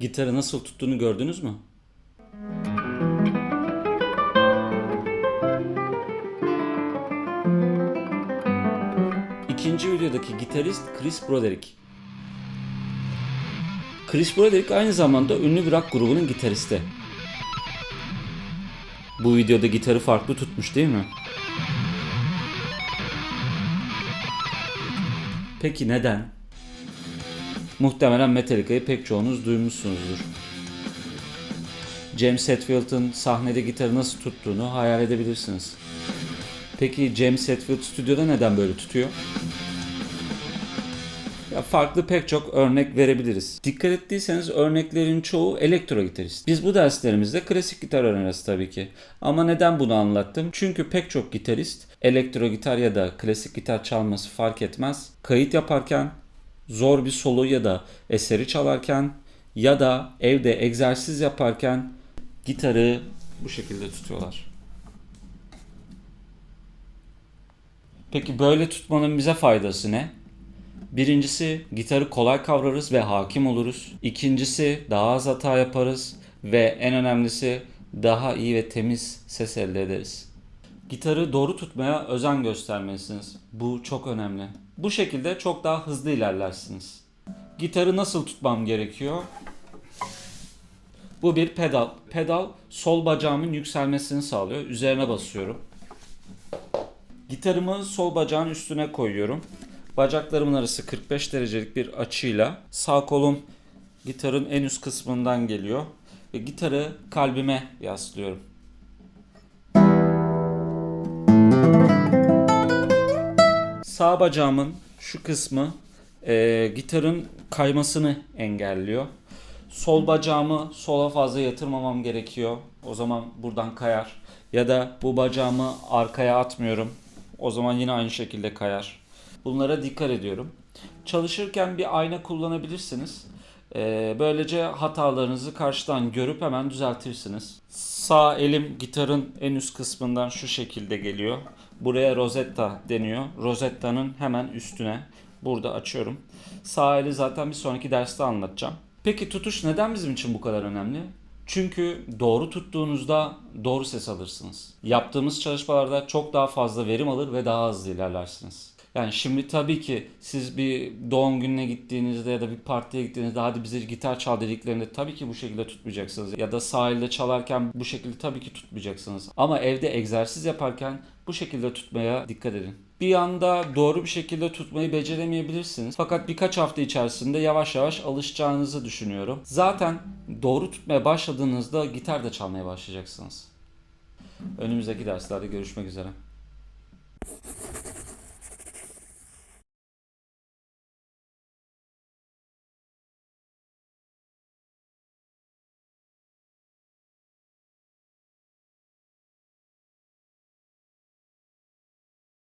Gitarı nasıl tuttuğunu gördünüz mü? İkinci videodaki gitarist Chris Broderick. Chris Broderick aynı zamanda ünlü bir rock grubunun gitaristi. Bu videoda gitarı farklı tutmuş değil mi? Peki neden? Muhtemelen Metallica'yı pek çoğunuz duymuşsunuzdur. James Hetfield'ın sahnede gitarı nasıl tuttuğunu hayal edebilirsiniz. Peki James Hetfield stüdyoda neden böyle tutuyor? Ya farklı pek çok örnek verebiliriz. Dikkat ettiyseniz örneklerin çoğu elektro gitarist. Biz bu derslerimizde klasik gitar öğreniriz tabii ki. Ama neden bunu anlattım? Çünkü pek çok gitarist elektro gitar ya da klasik gitar çalması fark etmez. Kayıt yaparken zor bir solo ya da eseri çalarken ya da evde egzersiz yaparken gitarı bu şekilde tutuyorlar. Peki böyle tutmanın bize faydası ne? Birincisi gitarı kolay kavrarız ve hakim oluruz. İkincisi daha az hata yaparız ve en önemlisi daha iyi ve temiz ses elde ederiz. Gitarı doğru tutmaya özen göstermelisiniz. Bu çok önemli. Bu şekilde çok daha hızlı ilerlersiniz. Gitarı nasıl tutmam gerekiyor? Bu bir pedal. Pedal sol bacağımın yükselmesini sağlıyor. Üzerine basıyorum. Gitarımı sol bacağın üstüne koyuyorum. Bacaklarımın arası 45 derecelik bir açıyla sağ kolum gitarın en üst kısmından geliyor ve gitarı kalbime yaslıyorum. Sağ bacağımın şu kısmı e, gitarın kaymasını engelliyor. Sol bacağımı sola fazla yatırmamam gerekiyor. O zaman buradan kayar. Ya da bu bacağımı arkaya atmıyorum. O zaman yine aynı şekilde kayar. Bunlara dikkat ediyorum. Çalışırken bir ayna kullanabilirsiniz. Ee, böylece hatalarınızı karşıdan görüp hemen düzeltirsiniz. Sağ elim gitarın en üst kısmından şu şekilde geliyor. Buraya rosetta deniyor. Rosetta'nın hemen üstüne. Burada açıyorum. Sağ eli zaten bir sonraki derste anlatacağım. Peki tutuş neden bizim için bu kadar önemli? Çünkü doğru tuttuğunuzda doğru ses alırsınız. Yaptığımız çalışmalarda çok daha fazla verim alır ve daha hızlı ilerlersiniz. Yani şimdi tabii ki siz bir doğum gününe gittiğinizde ya da bir partiye gittiğinizde hadi bize gitar çal dediklerinde tabii ki bu şekilde tutmayacaksınız. Ya da sahilde çalarken bu şekilde tabii ki tutmayacaksınız. Ama evde egzersiz yaparken bu şekilde tutmaya dikkat edin. Bir anda doğru bir şekilde tutmayı beceremeyebilirsiniz. Fakat birkaç hafta içerisinde yavaş yavaş alışacağınızı düşünüyorum. Zaten doğru tutmaya başladığınızda gitar da çalmaya başlayacaksınız. Önümüzdeki derslerde görüşmek üzere.